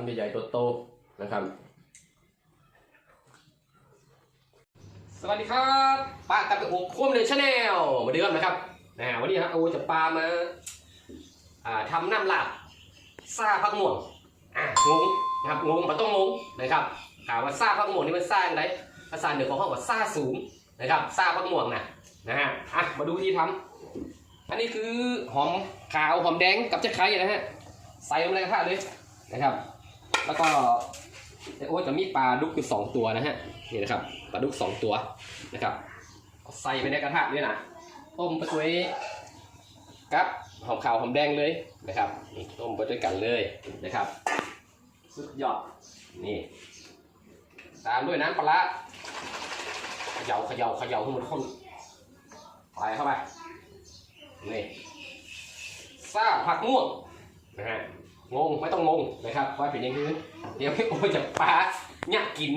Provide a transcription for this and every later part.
ำใหญ่ๆโตๆนะครับ สวัสดีครับป้ากับโอ๊คควมเลยชาแนลมาเดือนนะครับนะวันนี้ครับโอจะปลามาอ่าทำน้ำหลาบซาพักม่วงอ่างงนะครับงงมันต้องงงนะครับถามว่าซาพักม่วงนี่มันซาอะไรภาษาเหนือของเขาว่าซาสูงนะครับซาพักม่วงนะนะฮะอะมาดูวิธีทำอันนี้คือหอมขาวหอมแดงกับจะไคร้นะฮะใส่ลงในกระทะเลยนะครับ แล้วก็โอ้จะมีปลาดุกอยู่สองตัวนะฮะนี่นะครับปลาดุกสองตัวนะครับใส่ไปในกระทะเลยนะต้มไปด้วยกับหอมขาวหอมแดงเลยนะครับต้มไปด้วยกันเลยนะครับ สุดยอดนี่ตามด้วยน้ำปลาร้าเขย่าเขย่าเขย่าให้มันข้นใส่เข้าไปนี่ซาผักม่วงนะฮะ งงไม่ต้องงงนะครับว่าเป็นยังไงเดี๋ยวพี่โอจะปลาเนี่ยกิน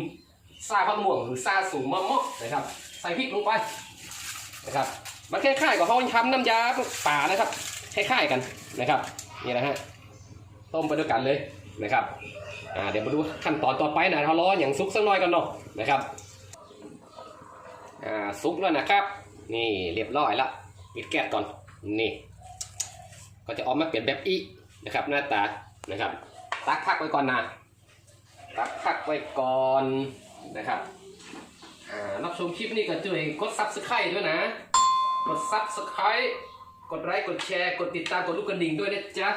ซาผักม่วงหรือซาสูงมะม่วงนะครับ ใส่พริกลงไปนะครับ มันคล้ายๆกับเขาทำน้ำยาป่านะครับคล้ายๆกันนะครับนี่นะฮะต้มไปด้วยกันเลยนะครับอ่าเดี๋ยวมาดูขั้นตอนต่อไปนะเราล้ออย่างซุกสักหน่อยกันเนาะนะครับอ่าซุกแล้วนะครับ นี่เรียบร้อยละปิดแก๊สก่อนนี่ ก็จะออกมาเป็นแบบอี นะครับ หน้าตานะครับ ตักพักไว้ก่อนนะตักพักไว้ก่อนนะครับรับชมคลิปนี้ก็ช่วยกดซับสไครต์ด้วยนะ กดซับสไครต์กดไลค์กดแชร์ กดติดตามกดลูกกระดิ่งด้วยนะจ๊ะ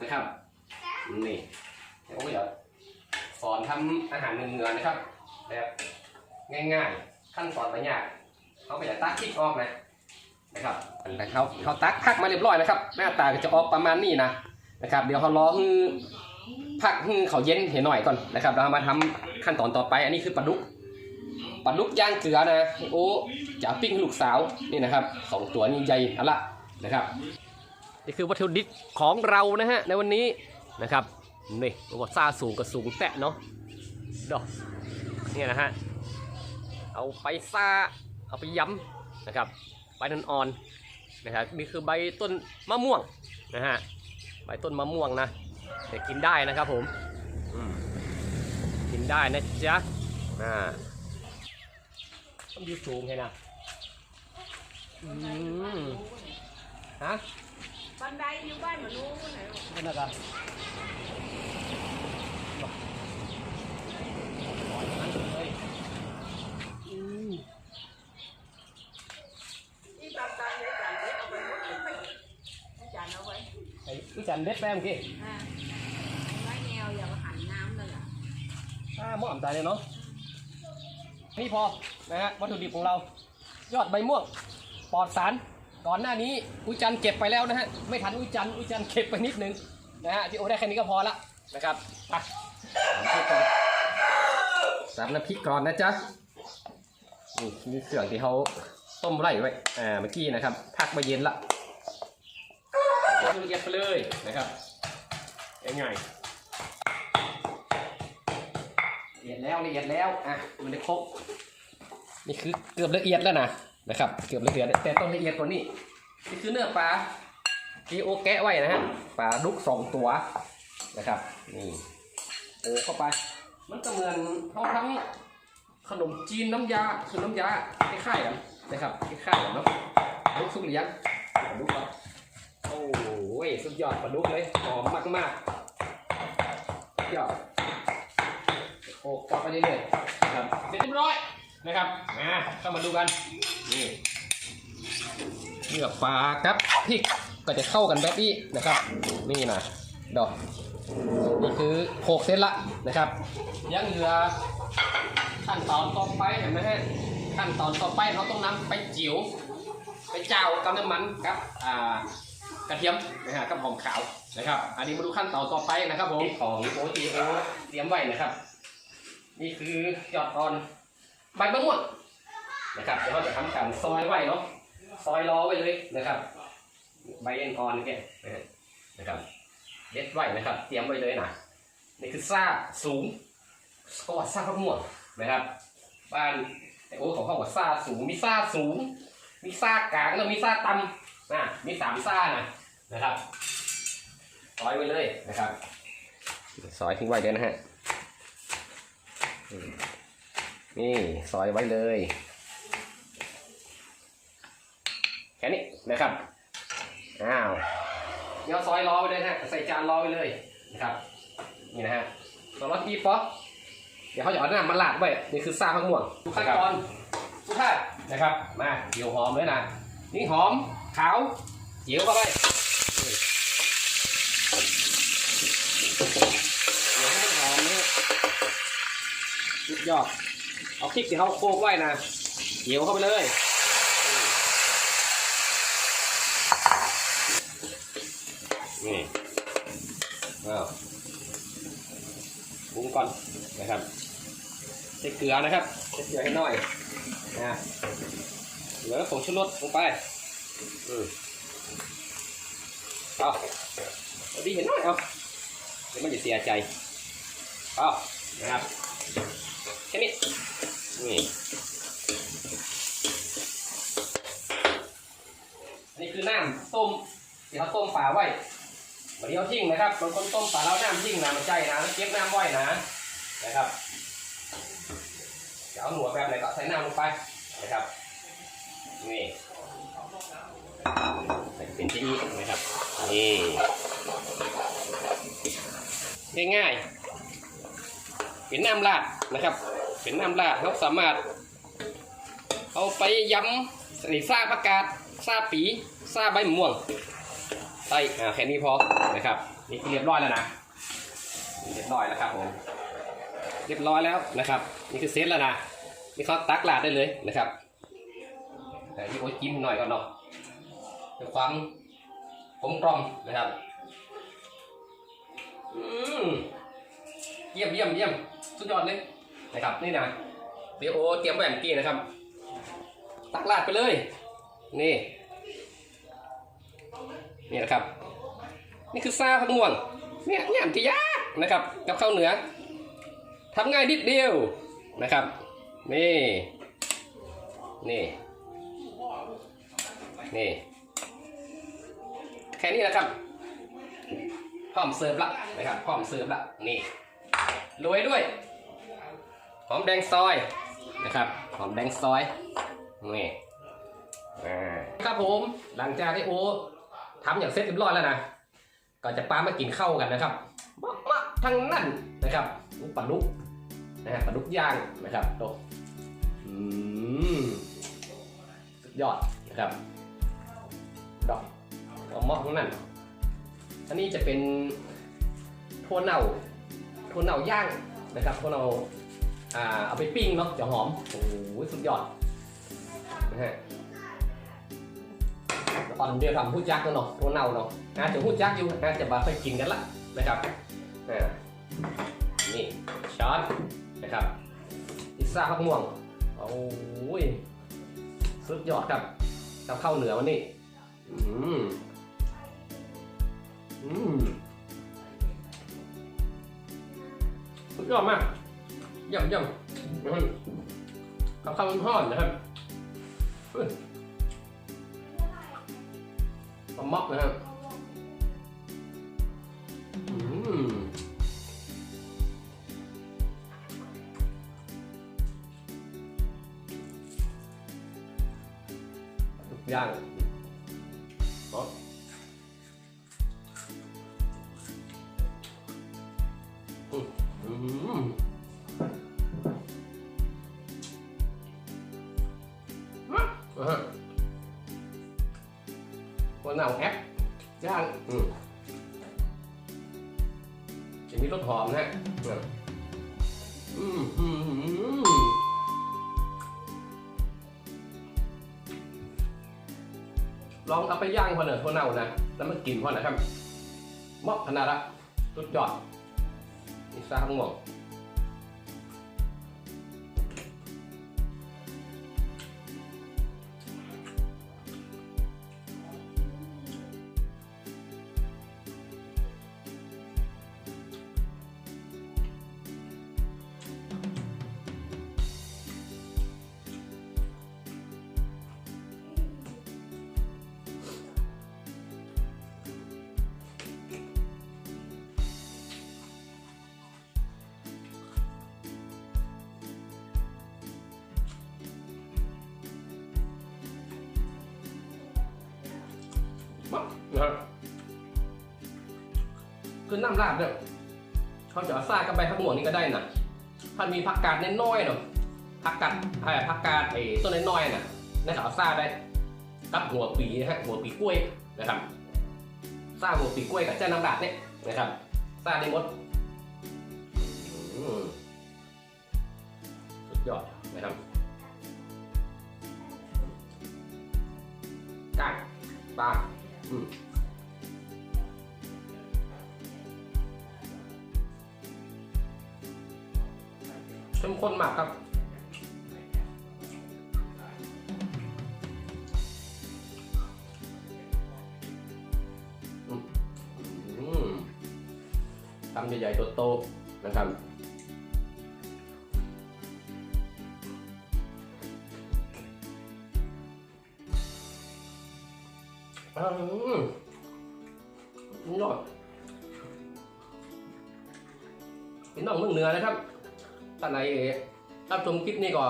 นะครับนี่เดี๋ยวผมจะสอนทำอาหารเหนือๆนะครับแบบง่ายๆ ขั้นตอนไม่ยากเขาไปจะตักพริกออกนะนะครับแต่เขาเขาตักพักมาเรียบร้อยนะครับ หน้าตาก็จะออกประมาณนี้นะ นะครับเดี๋ยวเขารอให้พักให้เขาเย็นเห็นหน่อยก่อนนะครับเรามาทำขั้นตอนต่อไป อันนี้คือปลาดุกปลาดุกย่างเกลือนะโอ้จะปิ้งลูกสาวนี่นะครับสองตัวนี้ใหญ่เอาละนะครับนี่คือวัตถุดิบของเรานะฮะในวันนี้นะครับนี่ว่าซาสูงกับสูงแตะเนาะดอกนี่นะฮะเอาไปซาเอาไปย้ำนะครับใบนันอ่อนๆนะครับนี่คือใบต้นมะม่วงนะฮะ ใบต้นมะม่วงนะแต่กินได้นะครับผมอืมกินได้นะจ๊ะอ่าต้องยืดสูงให้นะอืมฮะบันไดอยู่บ้านเหมือนนู้นไหนหรอนั่นนะครับอืม ที่ตามตามเลยจานเล็กเอาไปหมดเลยไม่จานเอาไว้ ไอ้พี่จันเด็ดแป้งกี้อ่าไว้แนวอย่ามาหันน้ำเลยอะอ่าหม้ออ่ำตายเลยเนาะนี่พอนะฮะวัตถุดิบของเรา ยอดใบม่วงปลอดสารก่อนหน้านี้อุ้ยจันเก็บไปแล้วนะฮะไม่ทันอุ้ยจันอุ้ยจันเก็บไปนิดนึงนะฮะที่โอได้แค่นี้ก็พอละนะครับไปสับน้ำพริกก่อนนะจ๊ะนี่คือเครื่องที่เขาต้มไร่ไว้อ่าเมื่อกี้นะครับพักมาเย็นละ ละเอียดไปเลยนะครับง่ายๆละเอียดแล้วละเอียดแล้วอะมันได้ครบนี่คือเกือบละเอียดแล้วนะนะครับ เกือบละเอียดแต่ต้องละเอียดกว่านี้นี่คือเนื้อปลาที่โอแกะไว้นะฮะปลาดุกสองตัวนะครับนี่โอเข้าไป มันก็เหมือนเขาทำขนมจีนน้ำยาคือน้ำยาคล้ายๆกันนะครับคล้ายๆกันเนาะดุกสุกเลี้ยงปลาดุกครับโอ้ ยสุดยอดปลาดุกเลยหอมมากๆสุดยอดโอ้กลับไปเรื่อยๆนะครับเสร็จเรียบร้อยนะครับมาเข้ามาดูกันนี่เนื้อปลาครับพริกก็จะเข้ากันแบบนี้นะครับ นี่นะดอกนี่คือโขกเสร็จละนะครับ ยังเหลือขั้นตอนต่อไปเห็นไหมฮะขั้นตอนต่อไปเขาต้องนำไปจิ๋วไปเจ้ากับน้ำมันครับอ่า กระเทียมนะฮะกับหอมขาวนะครับ อันนี้มาดูขั้นตอนต่อไปนะครับผมของโอทีโอเตรียมไว้นะครับ นี่คือยอดออนใบมะม่วงนะครับเดี๋ยวเราจะทำการซอยไว้เนาะซอยล้อไว้เลยนะครับ ใบเอ็นออนเนี่ยนะครับเด็ดไว้นะครับ เตรียมไว้เลยนะนี่คือซ่าสูงก็ว่าซ่ามะม่วงนะครับ บ้านโอ้ของเขาว่าซ่าสูงมีซ่าสูง มีซ่ากลางแล้วมีซ่าต่ำ นะมีสามซ่านะนะครับซอยไว้เลยนะครับซอยทิ้งไว้เลยนะฮะอืมนี่ซอยไว้เลยแค่นี้นะครับอ้าวเดี๋ยวซอยรอไว้เลยนะฮะใส่จานรอไว้เลยนะครับนี่นะฮะสองร้อยปีป๊อปเดี๋ยวเขาจะเอาน้ำมาลาดไว้นี่คือซาข้างม่วงทุกขั้นตอนทุกท่านนะครับมาเดี๋ยวหอมเลยนะนี่หอม ขาวเจียวเข้าไปนี่เดี๋ยวให้มันหอมนี่สุดยอดเอาพริกที่เขาโคกไว้นะเจียวเข้าไปเลยนี่อ้าวปรุงก่อนนะครับใส่เกลือนะครับใส่เกลือให้หน่อยนะเหลือผงชูรสลงไป อืมเอาเอาดีเห็นหน่อยเอาเดี๋ยวมันจะเสียใจเอานะครับแค่นี้นี่อันนี้คือน้ำต้มที่เขาต้มฝาไว้วันนี้เอาทิ้งนะครับบางคนต้มปลาแล้วน้ำทิ้งนะมันใจนะแล้วเก็บน้ำไว้นะนะครับจะเอาหนวดแบบไหนก็ใส่น้ำลงไปนะครับนี่ ใส่เป็นที่นะครับนี่ง่ายๆ เป็นน้ำราดนะครับ เป็นน้ำราดเราสามารถ เอาไปยำใส่ซาผักกาดซาปีซาใบม่วงใส่แค่นี้พอนะครับ นี่เรียบร้อยแล้วนะเรียบร้อยแล้วครับผมเรียบร้อยแล้วนะครับ นี่คือเซตแล้วนะนี่เขาตักลาดได้เลยนะครับแต่ที่โอ๊ตจิ้มหน่อยก่อนเนาะ ความกลมกล่อมนะครับอืมเยี่ยมเยี่ยมเยี่ยมสุดยอดเลยนะครับนี่นะเดี๋ยวโอเตรียมไว้แบบกี้นะครับ ตักลาดไปเลย นี่นี่นะครับ นี่คือซาผักม่วงเนี่ยเนี่ยที่ยากนะครับ กับข้าวเหนือทำง่ายนิดเดียวนะครับ นี่ นี่ นี่ ค่นี้นะครับ พร้อมเสิร์ฟละนะครับ พร้อมเสิร์ฟละนี่โรยด้วย หอมแดงซอยนะครับ หอมแดงซอย นี่อ่าครับผม หลังจากที่โอทำอย่างเสร็จเรียบร้อยแล้วนะ ก็จะปามากินข้าวกันนะครับมะมะทั้งนั้นนะครับลูกปลาลุกนะฮะปลาลุกย่างนะครับโตอืมสุดยอดนะครับดอก มะมะทั้งนั้นอันนี้จะเป็นถั่วเน่าถั่วเน่าย่างนะครับถั่วเน่าอ่าเอาไปปิ้งเนาะจะหอมโอ้โหสุดยอดนะฮะตอนเดียวทำหู้จักกันเนาะตัวเน่าเนาะอาจจะหู้จักอยู่อาจจะมาค่อยกินกันละนะครับอ่านี่ช้อนนะครับพิซซ่าผักม่วงโอ้ยสุดยอดครับกับข้าวเหนือวันนี้อืม อืมสุดยอดมากเยี่ยมเยี่ยมอืมกับข้าวทอดนะครับปลาหมอกนะครับย่าง ลองเอาไปย่างพอเนอะพอเน่านะ แล้วมันกินพอนะครับเหมาะขนาดละสุดยอดนี่ซาหงหมด คือน้ำราดเนี่ยเขาจะเอาซากันไปทั้งหมดนี่ก็ได้นะถ้ามีผักกาดน้อยๆเนาะผักกาดไอ้ผักกาดไอ้ต้นน้อยๆน่ะนั่นเขาเอาซาได้กับหัวปีนะฮะหัวปีกล้วยนะครับซาหัวปีกล้วยกับเจ้าน้ำราดเนี่ยนะครับซาได้หมดสุดยอดนะครับก้างปลาอืม เข้มข้นมากครับ ทำใหญ่ๆโตๆนะครับอืมยอดพี่น้องเมืองเหนือนะครับ ท่านไหนรับชมคลิปนี้ก็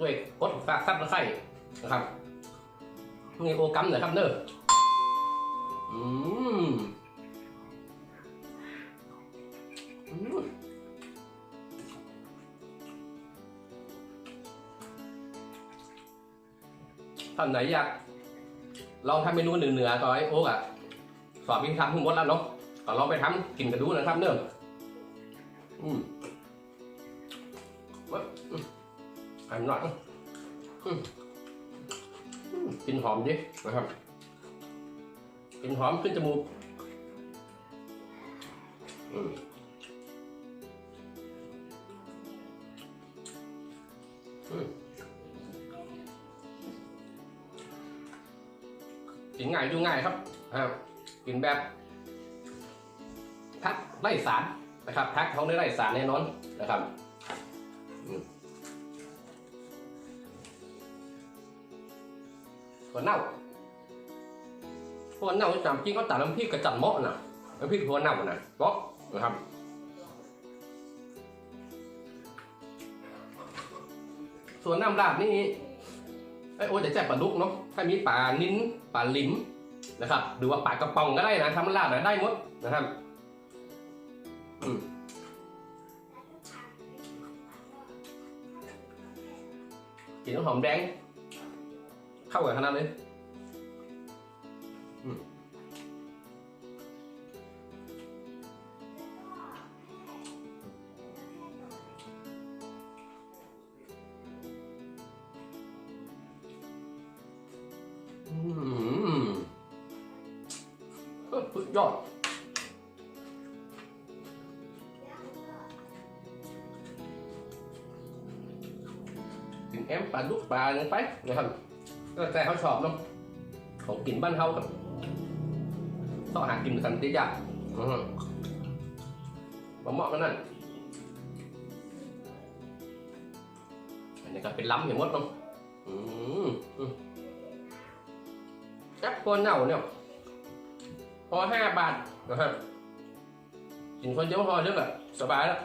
ด้วยกดฝากซับและไข่นะครับนี่โอกัมหน่อยครับเนอะอืมอืมท่านไหนอยากลองทำเมนูเหนือๆก็ไอ้โอ๊กอะสอบวิธีทำทั้งหมดแล้วเนาะก็ลองไปทำกินกันดูนะครับเนอะอืม อันหน่อยกินหอมดินะครับ กินหอมขึ้นจมูกกินง่ายดูง่ายครับอ่ากินแบบพักไร้สารนะครับพักเขาได้ไร้สารแน่นอนนะครับ ถั่วเน่าถั่วเน่าจำจริงก็ตัดน้ำพริกกระจัดเหมาะนะน้ำพริกถั่วเน่านะเนาะนะครับส่วนน้ำราดนี่ไอโอ้จะแจ่ปลาดุกเนาะถ้ามีปลานิ้นปลาลิ้มนะครับหรือว่าปลากระป๋องก็ได้นะทำราดนะได้หมดนะครับอืมกินน้ำหอมแดง เข้ากันขนาดเลยอืมอืมเอ้อสุดยอด ก็แต่เขาชอบเนาะของกินบ้านเขาครับต้องหากินสันติยากอือฮึมาเหมาะกันนั่นอันนี้ก็เป็นล้ำอย่างมดเนาะอืมอืมจับตัวเน่าเนี่ยพอห้าบาทนะฮะกินคนเดียวพอเยอะแบบสบายแล้ว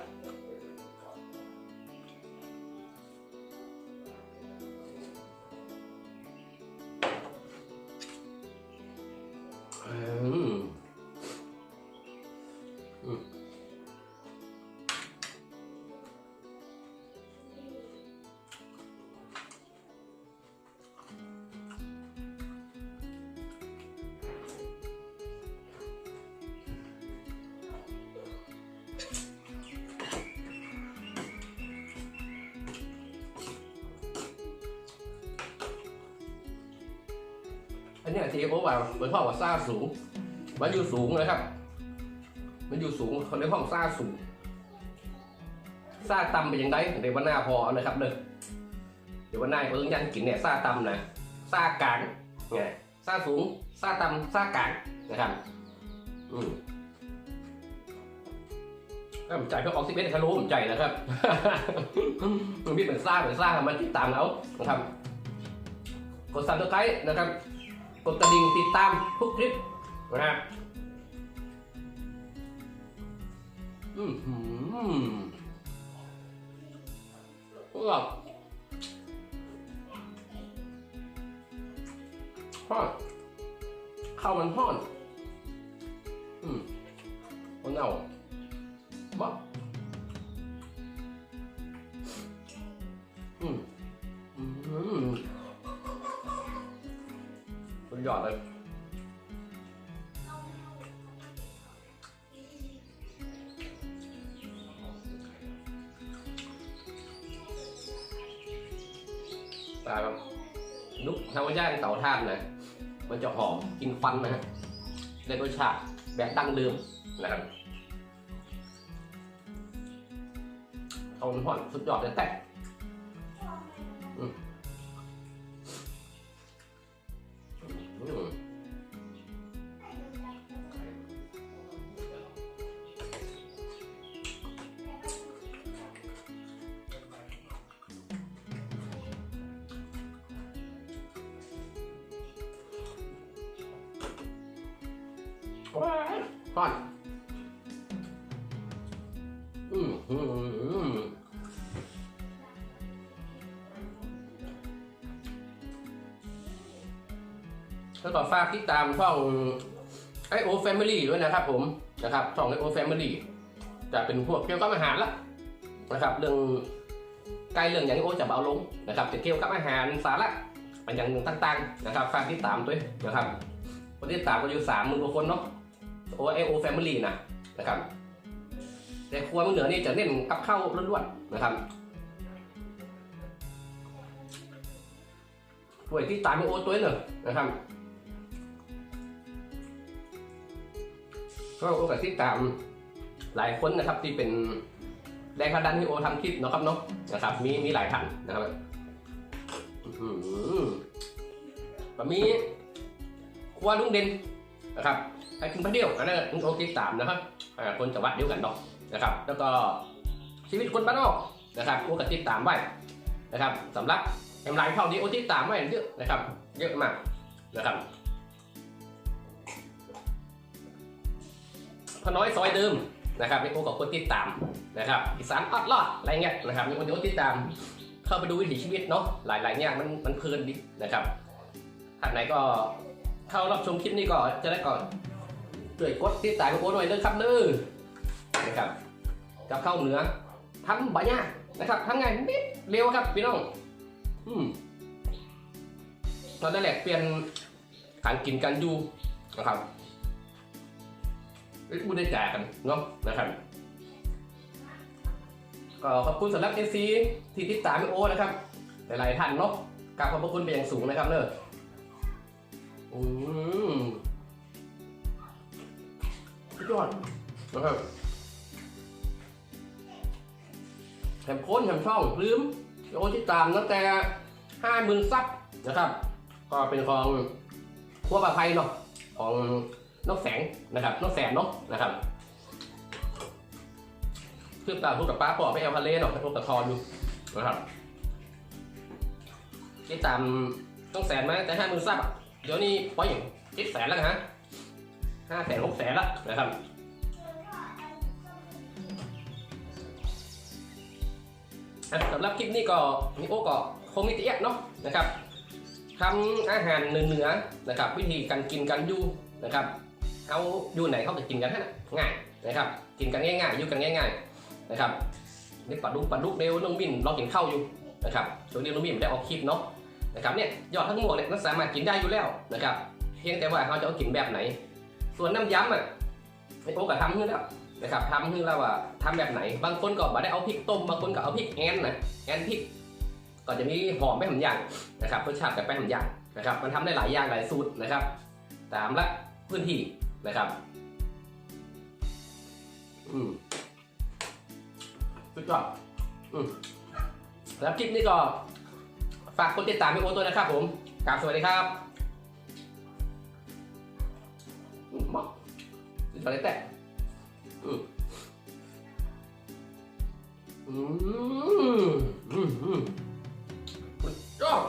ันเนี้ยที่โอว่าเหมือนพ่อว่าซ่าสูง มันอยู่สูงนะครับ มันอยู่สูงเขาเรียกห้องซ่าสูงซ่าตำเป็นยังไงเดี๋ยววันหน้าพอนะครับเด้อเดี๋ยววันหน้าเอิ้งยันกินเนี่ยซ่าตำนะซ่ากลางไงซ่าสูงซ่าตำซ่ากลางนะครับอืมก็ผมใจเพื่อออกซิเบนทะลุผมใจนะครับมันพี่เป็นซ่าเป็นซ่ามันติดตามเอานะครับกดซับสไครต์นะครับ กดกระดิ่งติดตามทุกคลิปนะครับอืมหืมอร่อยทอดข้าวมันทอดอืมคนไหนเอาบ่อื ลาแบบนุกทำย่างเต่าท่านนะมันจะหอมกินฟันนะฮะได้รสชาติแบบดั้งเดิมนะครับเอาหอนสุดยอดเลยแต่ ว้าวหอนอืมอืมอืมแล้วก็ฝากติดตามช่องไอโอแฟมิลี่ด้วยนะครับ ผมนะครับช่องไอโอแฟมิลี่จะเป็นพวกเกี่ยวกับอาหารละนะครับ เรื่องใกล้เรื่องอย่างที่โอจะเอาลงนะครับจะเกี่ยวกับอาหารสาระเป็นอย่างหนึ่งต่างๆ นะครับฝากติดตามด้วยนะครับคนที่ติดตามก็อยู่สามหมื่นกว่าคนเนาะ โอไอโอแฟมิลี่นะนะครับแต่ครัวเมืองเหนือนี่จะเน้นกับข้าวล้วนๆนะครับด้วยที่ตามไอโอตัวหนึ่งนะครับก็โอกาสที่ตามหลายคนนะครับที่เป็นแรงผลักดันที่โอทำคลิปเนาะครับเนาะนะครับ มีมีหลายท่านนะครับอื้อหือก็มีครัวลุงเด่นนะครับ ใครกินพระเดียวอันนั้นลุงโอติดตามนะครับคนจังหวัดเดียวกันเนาะนะครับ แล้วก็ชีวิตคนบ้านนอกนะครับโอกาสามไว้นะครับสำหรับแอมไลน์ช่องนี้โอติดตามไว้เยอะนะครับ เยอะมากนะครับพน้อยซอยเดิมนะครับนี่โอกับคนติดตามนะครับอีสานอดรอดอะไรเงี้ยนะครับมีคนเดียวติดตามเข้าไปดูวิถีชีวิตเนาะหลายๆเนี่ยมันมันเพลินดีนะครับท่านไหนก็เข้ารับชมคลิปนี้ก็จะได้ก่อน ช่วยกดติดตามโอหน่อยเด้อครับเด้อนะครับกับข้าวเหนือทำบะย่างนะครับทำไงนิดเร็วครับพี่น้องอืมเราได้แหลกเปลี่ยนการกินการอยู่นะครับพูดได้แจกกันเนาะนะครับก็ขอบคุณสำหรับเอซีที่ติดตามพี่โอนะครับ หลายๆท่านเนาะกราบขอบพระคุณเป็นอย่างสูงนะครับเนอะอืม สุดยอดนะครับแถมโค้นแถมช่องลืมพี่โอที่ตามตั้งแต่ห้าหมื่นซับนะครับ ก็เป็นของครัวปลาไพเนาะของนกแสงนะครับนกแสนเนาะนะครับเพื่อตามพวกกับป้าปอไปแอลทะเลเนาะพวกกับทอนอยู่นะครับที่ตามต้องแสนมแต่ห้าหมื่นซับเดี๋ยวนี้ปล่อยอย่างเจ็ดแสนแล้วนะฮะ ห้าแสนหกแสนละนะครับสำหรับคลิปนี้ก็นิโอก็คงมีแต่แยกเนาะนะครับทำอาหารเหนือๆนะครับ วิธีการกินการอยู่นะครับเขาอยู่ไหนเขาจะกินกันฮะง่ายนะครับ กินกันง่ายๆอยู่กันง่าย ๆนะครับนี่ปลาดุกปลาดุกเร็วน้องมินรอกินข้าวอยู่นะครับช่วงนี้น้องมินไม่ได้ออกคลิปเนาะนะครับเนี่ยยอดทั้งหมดเนี่ยมันสามารถกินได้อยู่แล้วนะครับเพียงแต่ว่าเขาจะเอากินแบบไหน ส่วนน้ำยำอะไอโอ๊กก็ทำขึ้นแล้วนะครับทำขึ้นแล้วว่าทำแบบไหน บางคนก็บ่ได้เอาพริกต้ม บางคนก็เอาพริกแอนนะแอนพริกก็จะมีหอมไม่หอมอย่างนะครับรสชาติกับแป้งหอมอย่างนะครับ มันทำได้หลายอย่างหลายสูตรนะครับ ตามละพื้นที่นะครับ อืมสุดยอดอืมแล้วคลิปนี้ก็ฝากกดติดตามพี่โอตัวนะครับผมกราบสวัสดีครับ อืมมาติดต่อได้แต่อืมอืมอืมอืมสุดยอด